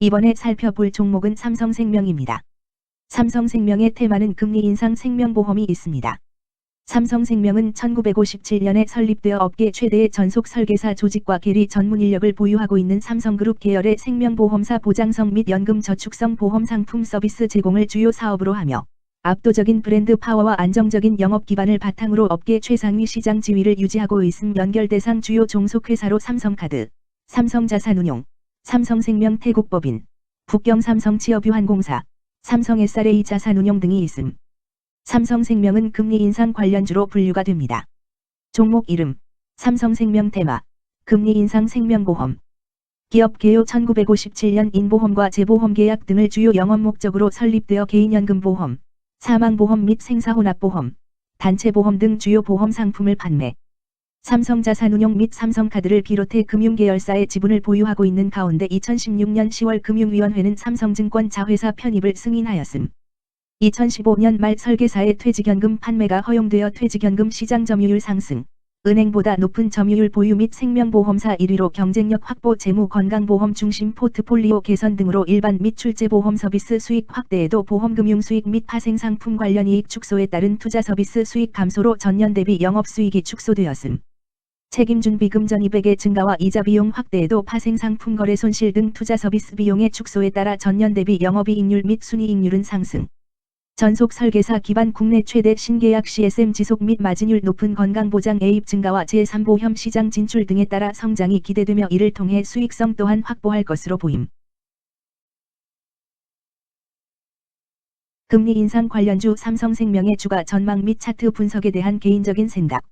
이번에 살펴볼 종목은 삼성생명입니다. 삼성생명의 테마는 금리 인상 생명보험이 있습니다. 삼성생명은 1957년에 설립되어 업계 최대의 전속 설계사 조직과 계리 전문 인력을 보유하고 있는 삼성그룹 계열의 생명보험사 보장성 및 연금 저축성 보험 상품 서비스 제공을 주요 사업으로 하며 압도적인 브랜드 파워와 안정적인 영업 기반을 바탕으로 업계 최상위 시장 지위를 유지하고 있음 연결 대상 주요 종속회사로 삼성카드, 삼성자산운용, 삼성생명 태국법인, 북경 삼성취업유한공사, 삼성 SRA 자산운용 등이 있음. 삼성생명은 금리 인상 관련주로 분류가 됩니다. 종목 이름, 삼성생명 테마, 금리 인상 생명보험. 기업 개요 1957년 인보험과 재보험 계약 등을 주요 영업 목적으로 설립되어 개인연금보험, 사망보험 및 생사혼합보험, 단체보험 등 주요 보험 상품을 판매. 삼성자산운용 및 삼성카드를 비롯해 금융계열사의 지분을 보유하고 있는 가운데 2016년 10월 금융위원회는 삼성증권 자회사 편입을 승인하였음. 2015년 말 설계사의 퇴직연금 판매가 허용되어 퇴직연금 시장 점유율 상승, 은행보다 높은 점유율 보유 및 생명보험사 1위로 경쟁력 확보 재무 건강보험 중심 포트폴리오 개선 등으로 일반 및 출제보험 서비스 수익 확대에도 보험금융 수익 및 파생상품 관련 이익 축소에 따른 투자 서비스 수익 감소로 전년 대비 영업수익이 축소되었음. 책임준비금 전입액의 증가와 이자 비용 확대에도 파생상품 거래 손실 등 투자 서비스 비용의 축소에 따라 전년 대비 영업이익률 및 순이익률은 상승. 전속 설계사 기반 국내 최대 신계약 CSM 지속 및 마진율 높은 건강보장 애입 증가와 제3보험 시장 진출 등에 따라 성장이 기대되며 이를 통해 수익성 또한 확보할 것으로 보임. 금리 인상 관련주 삼성생명의 주가 전망 및 차트 분석에 대한 개인적인 생각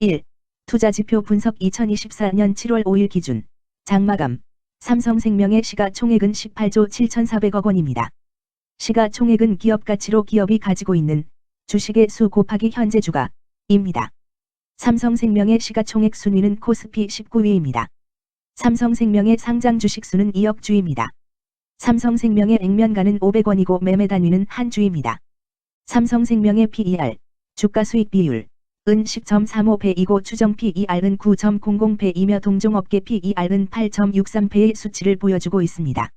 1. 투자지표 분석 2024년 7월 5일 기준 장마감 삼성생명의 시가총액은 18조 7,400억 원입니다. 시가총액은 기업 가치로 기업이 가지고 있는 주식의 수 곱하기 현재 주가입니다. 삼성생명의 시가총액 순위는 코스피 19위입니다. 삼성생명의 상장 주식 수는 2억 주입니다. 삼성생명의 액면가는 500원이고 매매 단위는 한 주입니다. 삼성생명의 PER, 주가 수익 비율, 은 10.35배이고 추정 PER은 9.00배이며 동종업계 PER은 8.63배의 수치를 보여주고 있습니다.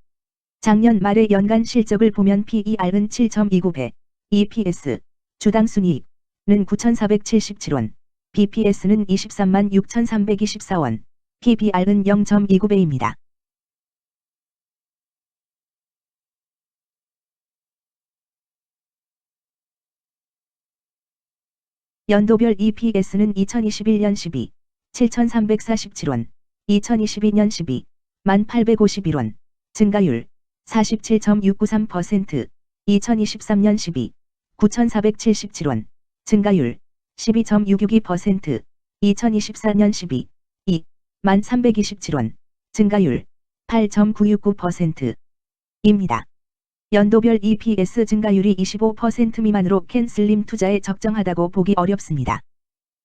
작년 말의 연간 실적을 보면 PER은 7.29배, EPS, 주당 순이익은 9,477원, BPS는 23만 6,324원, PBR은 0.29배입니다. 연도별 EPS는 2021년 12, 7,347원, 2022년 12, 1,851원, 증가율 47.693%, 2023년 12, 9,477원, 증가율 12.662%, 2024년 12, 2, 1,327원, 증가율 8.969%입니다. 연도별 EPS 증가율이 25% 미만으로 캔슬림 투자에 적정하다고 보기 어렵습니다.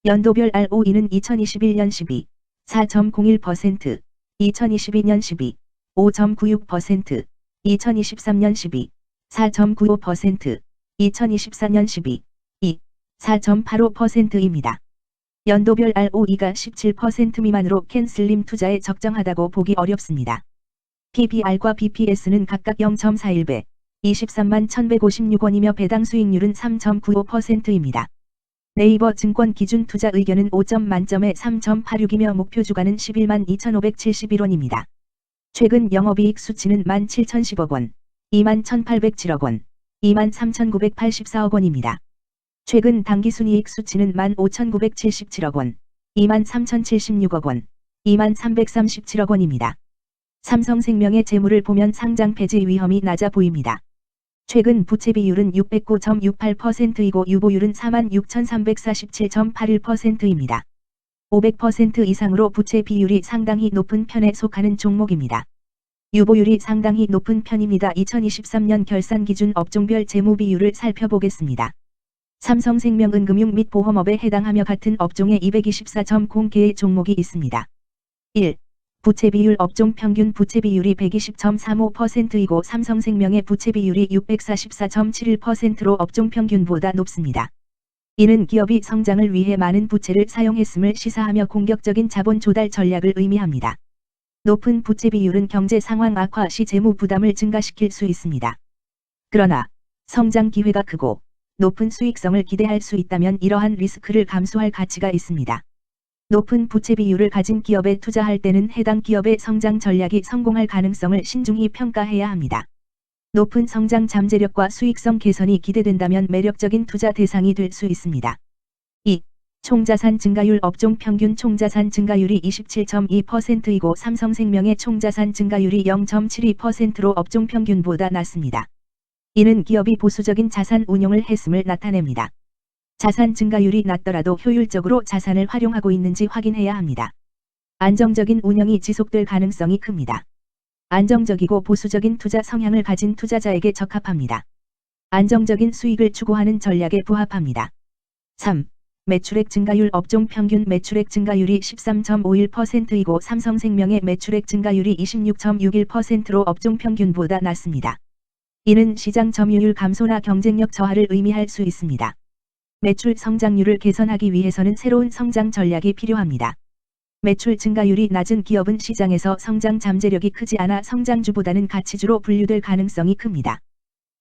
연도별 ROE는 2021년 12, 4.01%, 2022년 12, 5.96%, 2023년 12, 4.95%, 2024년 12, 2, 4.85%입니다. 연도별 ROE가 17% 미만으로 캔슬림 투자에 적정하다고 보기 어렵습니다. PBR과 BPS는 각각 0.41배, 23만 1156원이며 배당 수익률은 3.95%입니다. 네이버 증권 기준 투자 의견은 5점 만점에 3.86이며 목표 주가는 11만 2571원입니다. 최근 영업이익 수치는 17,010억 원, 21,807억 원, 23,984억 원입니다. 최근 당기순이익 수치는 15,977억 원, 23,076억 원, 23,337억 원입니다. 삼성생명의 재물을 보면 상장 폐지 위험이 낮아 보입니다. 최근 부채 비율은 609.68%이고 유보율은 46,347.81%입니다. 500% 이상으로 부채 비율이 상당히 높은 편에 속하는 종목입니다. 유보율이 상당히 높은 편입니다. 2023년 결산 기준 업종별 재무 비율을 살펴보겠습니다. 삼성생명은 금융 및 보험업에 해당하며 같은 업종에 224.0개의 종목이 있습니다. 1. 부채 비율 업종 평균 부채 비율이 120.35%이고 삼성생명의 부채 비율이 644.71%로 업종 평균보다 높습니다. 이는 기업이 성장을 위해 많은 부채를 사용했음을 시사하며 공격적인 자본 조달 전략을 의미합니다. 높은 부채 비율은 경제 상황 악화 시 재무 부담을 증가시킬 수 있습니다. 그러나 성장 기회가 크고 높은 수익성을 기대할 수 있다면 이러한 리스크를 감수할 가치가 있습니다. 높은 부채 비율을 가진 기업에 투자할 때는 해당 기업의 성장 전략이 성공할 가능성을 신중히 평가해야 합니다. 높은 성장 잠재력과 수익성 개선이 기대된다면 매력적인 투자 대상이 될 수 있습니다. 2. 총자산 증가율 업종 평균 총자산 증가율이 27.2%이고 삼성생명의 총자산 증가율이 0.72%로 업종 평균보다 낮습니다. 이는 기업이 보수적인 자산 운용을 했음을 나타냅니다. 자산 증가율이 낮더라도 효율적으로 자산을 활용하고 있는지 확인해야 합니다. 안정적인 운영이 지속될 가능성이 큽니다. 안정적이고 보수적인 투자 성향을 가진 투자자에게 적합합니다. 안정적인 수익을 추구하는 전략에 부합합니다. 3. 매출액 증가율 업종 평균 매출액 증가율이 13.51%이고 삼성생명의 매출액 증가율이 26.61%로 업종 평균보다 낮습니다. 이는 시장 점유율 감소나 경쟁력 저하를 의미할 수 있습니다. 매출 성장률을 개선하기 위해서는 새로운 성장 전략이 필요합니다. 매출 증가율이 낮은 기업은 시장에서 성장 잠재력이 크지 않아 성장주보다는 가치주로 분류될 가능성이 큽니다.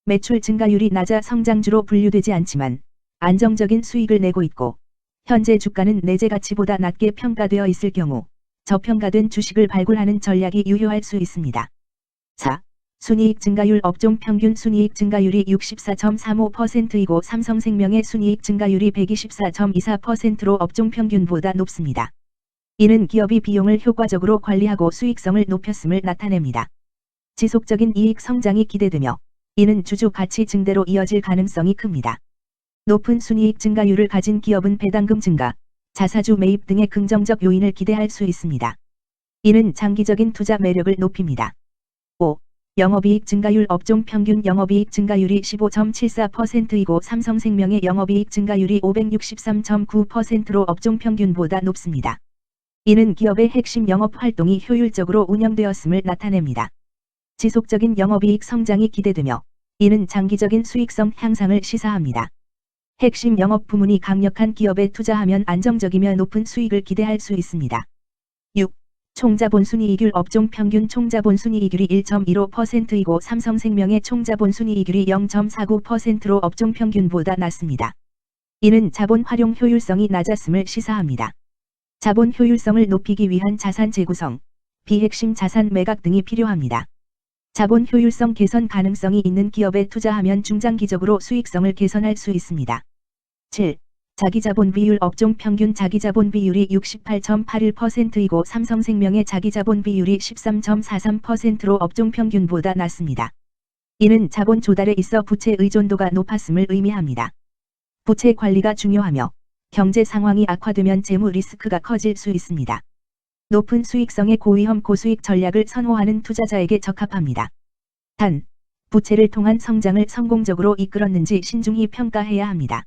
매출 증가율이 낮아 성장주로 분류되지 않지만 안정적인 수익을 내고 있고 현재 주가는 내재 가치보다 낮게 평가되어 있을 경우 저평가된 주식을 발굴하는 전략이 유효할 수 있습니다. 4. 순이익 증가율 업종 평균 순이익 증가율이 64.35%이고 삼성생명의 순이익 증가율이 124.24%로 업종 평균보다 높습니다. 이는 기업이 비용을 효과적으로 관리하고 수익성을 높였음을 나타냅니다. 지속적인 이익 성장이 기대되며 이는 주주 가치 증대로 이어질 가능성이 큽니다. 높은 순이익 증가율을 가진 기업은 배당금 증가, 자사주 매입 등의 긍정적 요인을 기대할 수 있습니다. 이는 장기적인 투자 매력을 높입니다. 5. 영업이익 증가율 업종 평균 영업이익 증가율이 15.74%이고 삼성생명의 영업이익 증가율이 563.9%로 업종 평균보다 높습니다. 이는 기업의 핵심 영업 활동이 효율적으로 운영되었음을 나타냅니다. 지속적인 영업이익 성장이 기대되며 이는 장기적인 수익성 향상을 시사합니다. 핵심 영업 부문이 강력한 기업에 투자하면 안정적이며 높은 수익을 기대할 수 있습니다. 6. 총자본순이익률 업종 평균 총자본순이익률이 1.15%이고 삼성생명의 총자본순이익률이 0.49%로 업종 평균보다 낮습니다. 이는 자본 활용 효율성이 낮았음을 시사합니다. 자본 효율성을 높이기 위한 자산 재구성, 비핵심 자산 매각 등이 필요합니다. 자본 효율성 개선 가능성이 있는 기업에 투자하면 중장기적으로 수익성을 개선할 수 있습니다. 7. 자기자본 비율 업종 평균 자기자본 비율이 68.81%이고 삼성생명의 자기자본 비율이 13.43%로 업종 평균보다 낮습니다. 이는 자본 조달에 있어 부채 의존도가 높았음을 의미합니다. 부채 관리가 중요하며 경제 상황이 악화되면 재무 리스크가 커질 수 있습니다. 높은 수익성의 고위험 고수익 전략을 선호하는 투자자에게 적합합니다. 단, 부채를 통한 성장을 성공적으로 이끌었는지 신중히 평가해야 합니다.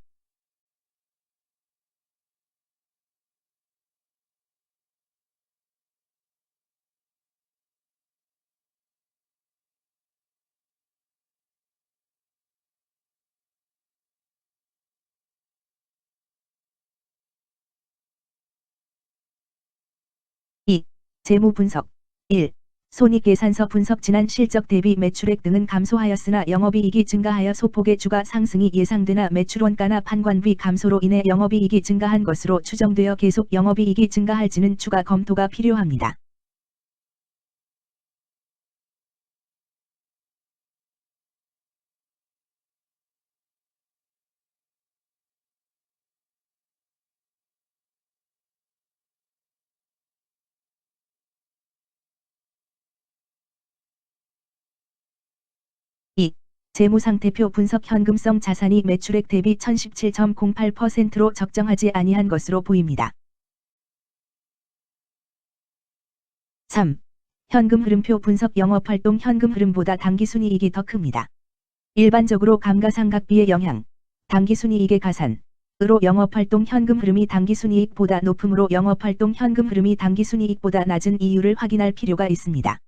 재무 분석 1. 손익계산서 분석 지난 실적 대비 매출액 등은 감소하였으나 영업이익이 증가하여 소폭의 주가 상승이 예상되나 매출원가나 판관비 감소로 인해 영업이익이 증가한 것으로 추정되어 계속 영업이익이 증가할지는 추가 검토가 필요합니다. 재무상태표 분석 현금성 자산이 매출액 대비 1017.08%로 적정하지 아니한 것으로 보입니다. 3. 현금 흐름표 분석 영업활동 현금 흐름보다 당기순이익이 더 큽니다. 일반적으로 감가상각비의 영향, 당기순이익의 가산으로 영업활동 현금 흐름이 당기순이익보다 높으므로 영업활동 현금 흐름이 당기순이익보다 낮은 이유를 확인할 필요가 있습니다.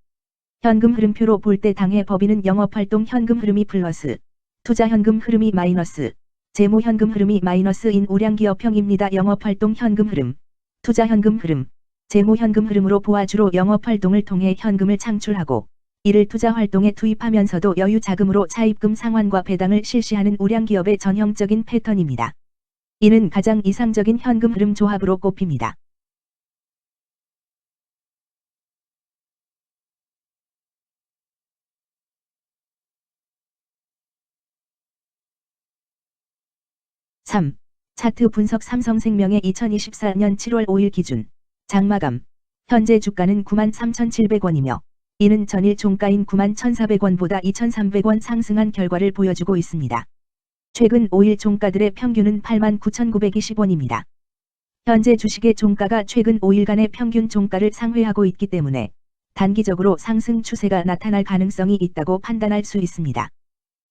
현금 흐름표로 볼 때 당해 법인은 영업활동 현금 흐름이 플러스, 투자 현금 흐름이 마이너스, 재무 현금 흐름이 마이너스인 우량기업형입니다. 영업활동 현금 흐름, 투자 현금 흐름, 재무 현금 흐름으로 보아 주로 영업 활동을 통해 현금을 창출하고 이를 투자 활동에 투입하면서도 여유 자금으로 차입금 상환과 배당을 실시하는 우량 기업의 전형적인 패턴입니다. 이는 가장 이상적인 현금 흐름 조합으로 꼽힙니다. (3) 차트 분석 삼성생명의 2024년 7월 5일 기준 장마감 현재 주가는 93,700원이며 이는 전일 종가인 91,400원보다 2,300원 상승한 결과를 보여주고 있습니다. 최근 5일 종가들의 평균은 89,920원입니다. 현재 주식의 종가가 최근 5일간의 평균 종가를 상회하고 있기 때문에 단기적으로 상승 추세가 나타날 가능성이 있다고 판단할 수 있습니다.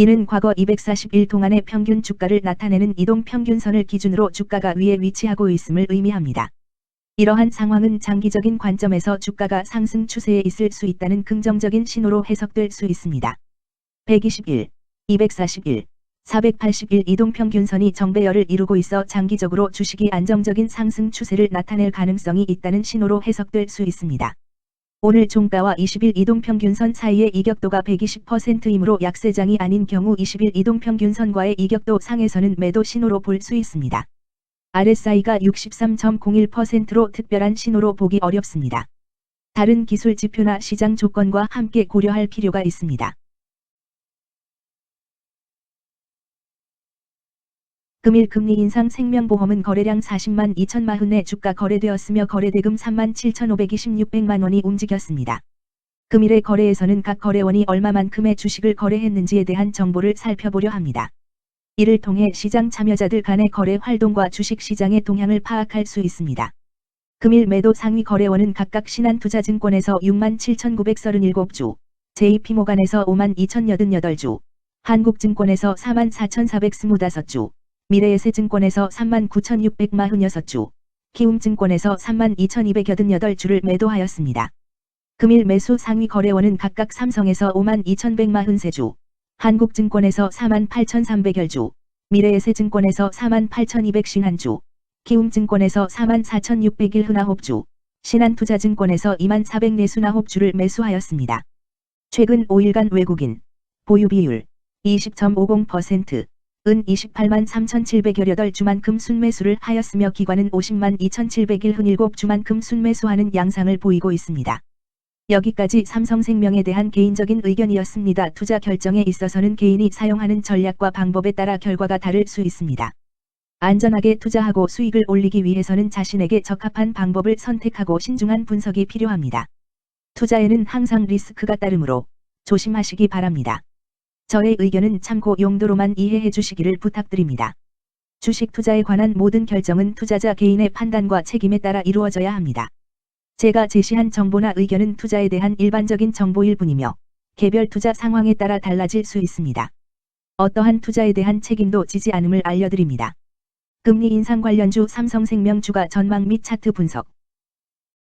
이는 과거 241 동안의 평균 주가를 나타내는 이동 평균선을 기준으로 주가가 위에 위치하고 있음을 의미합니다. 이러한 상황은 장기적인 관점에서 주가가 상승 추세에 있을 수 있다는 긍정적인 신호로 해석될 수 있습니다. 121, 241, 481 이동평균선이 정배열을 이루고 있어 장기적으로 주식이 안정적인 상승 추세를 나타낼 가능성이 있다는 신호로 해석될 수 있습니다. 오늘 종가와 20일 이동평균선 사이의 이격도가 120%이므로 약세장이 아닌 경우 20일 이동평균선과의 이격도 상에서는 매도 신호로 볼 수 있습니다. RSI가 63.01%로 특별한 신호로 보기 어렵습니다. 다른 기술 지표나 시장 조건과 함께 고려할 필요가 있습니다. 금일 금리 인상 생명보험은 거래량 40만 2천만원의 주가 거래되었으며 거래대금 3만 7,526백만 원이 움직였습니다. 금일의 거래에서는 각 거래원이 얼마만큼의 주식을 거래했는지에 대한 정보를 살펴보려 합니다. 이를 통해 시장 참여자들 간의 거래 활동과 주식 시장의 동향을 파악할 수 있습니다. 금일 매도 상위 거래원은 각각 신한투자증권에서 6만 7,937주, JP모간에서 5만 2,088주, 한국증권에서 4만 4,425주, 미래에셋증권에서 3만 9,646주, 키움증권에서 3만 2,288주를 매도하였습니다. 금일 매수 상위 거래원은 각각 삼성에서 5만 2,143주, 한국증권에서 4만 8,300여주, 미래에셋증권에서 4만 8,251주, 키움증권에서 4만 4,601흔아홉주, 신한투자증권에서 2만 404순아홉주를 매수하였습니다. 최근 5일간 외국인 보유 비율 20.50%, 은 28만 3,708 주만큼 순매수를 하였으며 기관은 50만 2,701흔7주만큼 순매수하는 양상을 보이고 있습니다. 여기까지 삼성생명에 대한 개인적인 의견이었습니다. 투자 결정에 있어서는 개인이 사용하는 전략과 방법에 따라 결과가 다를 수 있습니다. 안전하게 투자하고 수익을 올리기 위해서는 자신에게 적합한 방법을 선택하고 신중한 분석이 필요합니다. 투자에는 항상 리스크가 따르므로 조심하시기 바랍니다. 저의 의견은 참고 용도로만 이해해 주시기를 부탁드립니다. 주식 투자에 관한 모든 결정은 투자자 개인의 판단과 책임에 따라 이루어져야 합니다. 제가 제시한 정보나 의견은 투자에 대한 일반적인 정보일 뿐이며 개별 투자 상황에 따라 달라질 수 있습니다. 어떠한 투자에 대한 책임도 지지 않음을 알려드립니다. 금리 인상 관련주 삼성생명 주가 전망 및 차트 분석